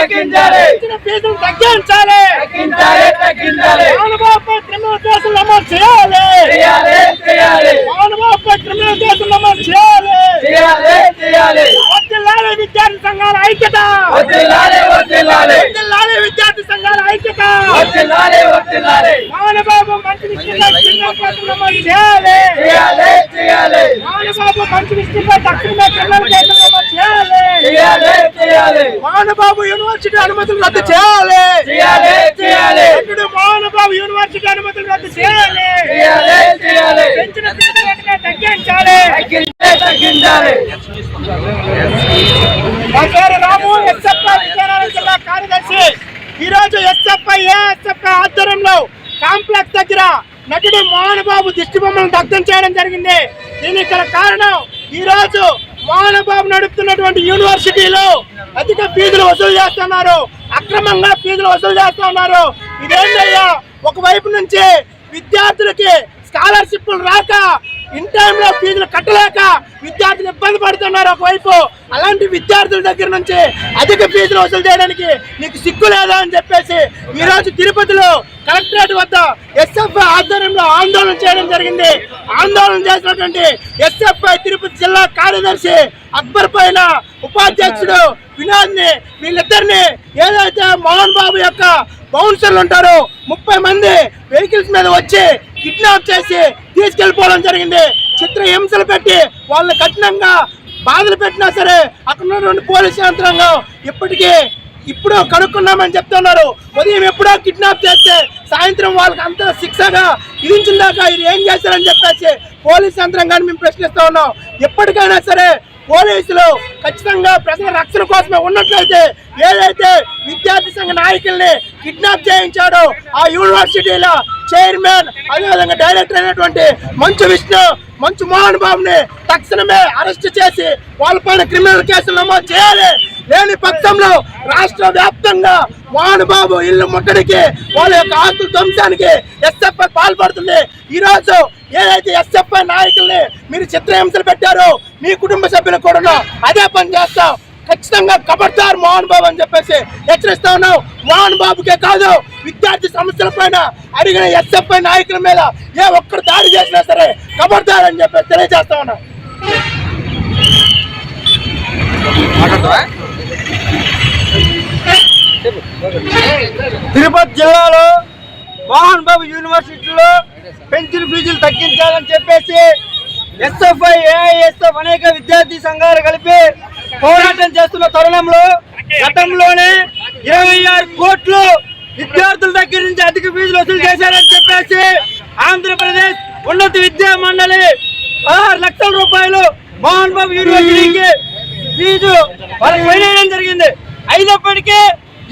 తగ్గించాలి. ఇచ్చిన ఫీజులు తగ్గించాలి. తగ్గించాలి తగ్గించాలి. మానవాపై క్రిమినల్ కేసులు నమోదు చేయాలి. చేయాలి చేయాలి. మానవాపై క్రిమినల్ కేసులు నమోదు చేయాలి. చేయాలి చేయాలి. వర్ధిల్లాలి విద్యార్థి సంఘాల ఐక్యత. వర్ధిల్లాలి వర్ధిల్లాలి వర్ధిల్లాలి విద్యార్థి సంఘాల ఐక్యత. వర్ధిల్లాలి వర్ధిల్లాలి మానబాబు మంచి విషయంగా క్రిమినల్ కేసులు నమోదు చేయాలి. చేయాలి చేయాలి. మానబాబు మంచి విషయంగా తక్షణమే క్రిమినల్ కేసులు నమోదు చేయాలి చేయాలి. మానబాబు యూనివర్సిటీ అనుమతులు రద్దు చేయాలి. చేయాలి చేయాలి. ఇప్పుడు మోహనబాబు యూనివర్సిటీ అనుమతులు రద్దు చేయాలి. చేయాలి చేయాలి. పెంచిన ఫీజులు వెంటనే తగ్గించాలి తగ్గించాలి. తగ్గించాలి పేరు రాము ఎస్ఎఫ్ఐ విజయనగరం జిల్లా కార్యదర్శి. ఈ రోజు ఎస్ఎఫ్ఐ ఏఎస్ఎఫ్ఐ ఆధ్వర్యంలో కాంప్లెక్స్ దగ్గర నటుడు మోహన్ బాబు దిష్టి బొమ్మలను దగ్ధం చేయడం జరిగింది. దీనికి కారణం ఈ మోహనబాబు నడుపుతున్నటువంటి యూనివర్సిటీలో అధిక ఫీజులు వసూలు చేస్తున్నారు. అక్రమంగా ఫీజులు వసూలు చేస్తున్నారు ఇదేంటయ్యా ఒకవైపు నుంచి విద్యార్థులకి స్కాలర్షిప్లు రాక ఇన్ టైంలో ఫీజులు కట్టలేక విద్యార్థులు ఇబ్బంది పడుతున్నారు ఒకవైపు. అలాంటి విద్యార్థుల దగ్గర నుంచి అధిక ఫీజులు వసూలు చేయడానికి నీకు సిగ్గు లేదా అని చెప్పేసి ఈరోజు తిరుపతిలో కలెక్టరేట్ వద్ద ఎస్ఎఫ్ఐ ఆధ్వర్యంలో ఆందోళన చేయడం జరిగింది. ఆందోళన చేసినటువంటి ఎస్ఎఫ్ఐ తిరుపతి జిల్లా కార్యదర్శి అక్బర్ పైన ఉపాధ్యక్షుడు వినోద్ని వీళ్ళిద్దరిని ఏదైతే మోహన్ బాబు యొక్క బౌన్సర్లు ఉంటారో ముప్పై మంది వెహికల్స్ మీద వచ్చి కిడ్నాప్ చేసి తీసుకెళ్ళిపోవడం జరిగింది. చిత్ర హింసలు పెట్టి వాళ్ళని కఠినంగా బాధలు పెట్టినా సరే అక్కడ ఉన్నటువంటి పోలీస్ యంత్రాంగం ఇప్పటికీ ఇప్పుడు కనుక్కున్నామని చెప్తున్నారు. ఉదయం ఎప్పుడో కిడ్నాప్ చేస్తే సాయంత్రం వాళ్ళకి అంత శిక్షగా విధించిన దాకా ఇది ఏం చేశారని చెప్పేసి పోలీస్ యంత్రాంగాన్ని మేము ప్రశ్నిస్తూ ఉన్నాం. ఎప్పటికైనా సరే పోలీసులు ఖచ్చితంగా ప్రజల రక్షణ కోసమే ఉన్నట్లయితే ఏదైతే విద్యార్థి సంఘ నాయకుల్ని కిడ్నాప్ చేయించాడో ఆ యూనివర్సిటీల చైర్మన్ అదేవిధంగా డైరెక్టర్ అయినటువంటి మంచు విష్ణు మంచు మోహన్ బాబుని తక్షణమే అరెస్ట్ చేసి వాళ్ళపైన క్రిమినల్ కేసులు నమోదు చేయాలి. లేని పక్షంలో రాష్ట్ర వ్యాప్తంగా మోహన్ బాబు ఇల్లు ముట్టడికి వాళ్ళ యొక్క ఆస్తుల ధ్వంసానికి ఎస్ఎఫ్ఐ పాల్పడుతుంది. ఈ రోజు ఏదైతే ఎస్ఎఫ్ఐ నాయకుల్ని మీరు చిత్రహింసలు పెట్టారో మీ కుటుంబ సభ్యులు కూడా అదే పని చేస్తాం. ఖచ్చితంగా కబడ్దార్ మోహన్ బాబు అని చెప్పేసి హెచ్చరిస్తా ఉన్నాం. మోహన్ బాబుకే కాదు విద్యార్థి సమస్యల పైన అడిగిన ఎస్ఎఫ్ఐ నాయకుల మీద ఏ ఒక్కరు దాడి చేసినా సరే కబడ్దార్ అని చెప్పేసి తెలియజేస్తా ఉన్నాం తిరుపతి జిల్లాలో మోహన్ బాబు యూనివర్సిటీలో పెన్షన్ ఫీజులు తగ్గించాలని చెప్పేసి ఎస్ఎఫ్ఐ ఏఐఎస్ఎఫ్ అనేక విద్యార్థి సంఘాలు కలిపి పోరాటం చేస్తున్న తరుణంలో గతంలోనే ఇరవై ఆరు కోట్లు విద్యార్థుల దగ్గర నుంచి అధిక ఫీజులు వసూలు చేశారని చెప్పేసి ఆంధ్రప్రదేశ్ ఉన్నత విద్యా మండలి పదహారు లక్షల రూపాయలు మోహన్ బాబు యూనివర్సిటీకి ఫీజు వాళ్ళకి వేయడం జరిగింది. అయినప్పటికీ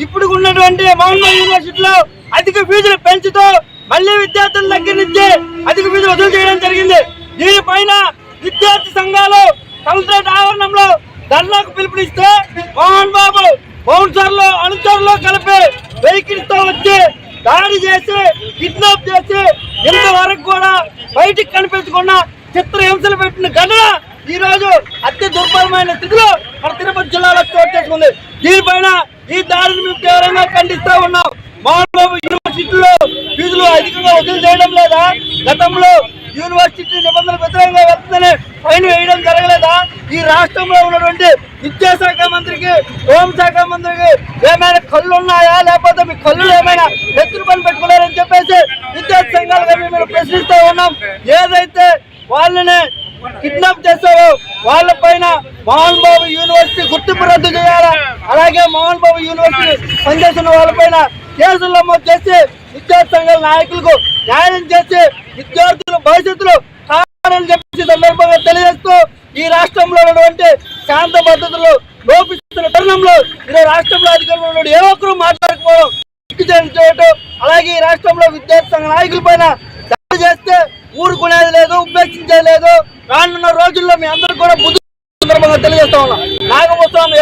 ఇప్పుడు ఉన్నటువంటి మోహన్ బాబు యూనివర్సిటీలో అధిక ఫీజులు పెంచుతూ మళ్ళీ విద్యార్థుల దగ్గర నుంచి అధిక ఫీజులు వసూలు చేయడం జరిగింది. దీనిపైన విద్యార్థి సంఘాలు కలెక్టరేట్ ఆవరణంలో ధర్నాకు పిలుపునిస్తే మోహన్ బాబు బౌన్సర్లు అనుచరులు కలిపి వెహికల్స్తో వచ్చి దాడి చేసి కిడ్నాప్ చేసి ఇంతవరకు కూడా బయటికి కనిపించకుండా చిత్ర హింసలు పెట్టిన ఘటన ఈ రోజు అతి దుర్బలమైన స్థితిలో మన తిరుపతి జిల్లాలో చోటు చేసుకుంది. దీనిపైన ఈ దాడిని మేము తీవ్రంగా ఖండిస్తూ ఉన్నాం. యూనివర్సిటీలో ఫీజులు అధికంగా వసూలు చేయడం లేదా గతంలో యూనివర్సిటీ నిబంధనలకు వ్యతిరేకంగా వెళ్తుందని ఫైన్ వేయడం జరగలేదా? ఈ రాష్ట్రంలో ఉన్నటువంటి విద్యాశాఖ మంత్రికి హోంశాఖ మంత్రికి ఏమైనా కళ్ళు ఉన్నాయా లేకపోతే మీ కళ్ళు ఏమైనా ఎత్తులు పని పెట్టుకోలేరని చెప్పేసి విద్యార్థి సంఘాలుగా మేము ప్రశ్నిస్తూ ఉన్నాం. ఏదైతే వాళ్ళని కిడ్నాప్ చేశారో వాళ్ళ పైన మోహన్ బాబు యూనివర్సిటీ గుర్తింపు రద్దు చేయాలా? అలాగే మోహన్ బాబు యూనివర్సిటీ పనిచేస్తున్న వాళ్ళపైన కేసులు నమోదు చేసి విద్యార్థి సంఘాల నాయకులకు న్యాయం చేసి విద్యార్థుల భవిష్యత్తులో కావాలని చెప్పేసి సందర్భంగా తెలియజేస్తూ ఈ రాష్ట్రంలో ఉన్నటువంటి శాంత పద్ధతులు లోపిస్తున్న తరుణంలో ఈ రాష్ట్రంలో అధికారంలో ఉన్న ఏ ఒక్కరు మాట్లాడకపోవడం చేయటం అలాగే ఈ రాష్ట్రంలో విద్యార్థి సంఘ నాయకుల పైన దాడి చేస్తే ఊరుకునేది లేదు ఉపేక్షించేది లేదు. రానున్న రోజుల్లో మీ అందరూ కూడా బుద్ధి సందర్భంగా తెలియజేస్తా ఉన్నాం. నాగమోత్సవం